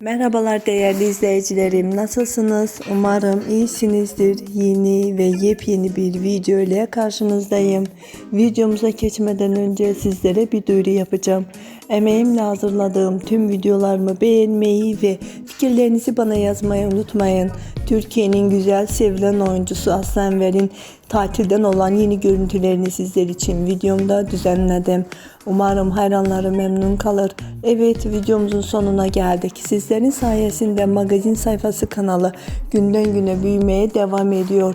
Merhabalar değerli izleyicilerim. Nasılsınız? Umarım iyisinizdir. Yeni ve yepyeni bir video ile karşınızdayım. Videomuza geçmeden önce sizlere bir duyuru yapacağım. Emeğimle hazırladığım tüm videolarımı beğenmeyi ve fikirlerinizi bana yazmayı unutmayın. Türkiye'nin güzel sevilen oyuncusu Aslan Ver'in tatilden olan yeni görüntülerini sizler için videomda düzenledim. Umarım hayranları memnun kalır. Evet videomuzun sonuna geldik. Sizlerin sayesinde magazin sayfası kanalı günden güne büyümeye devam ediyor.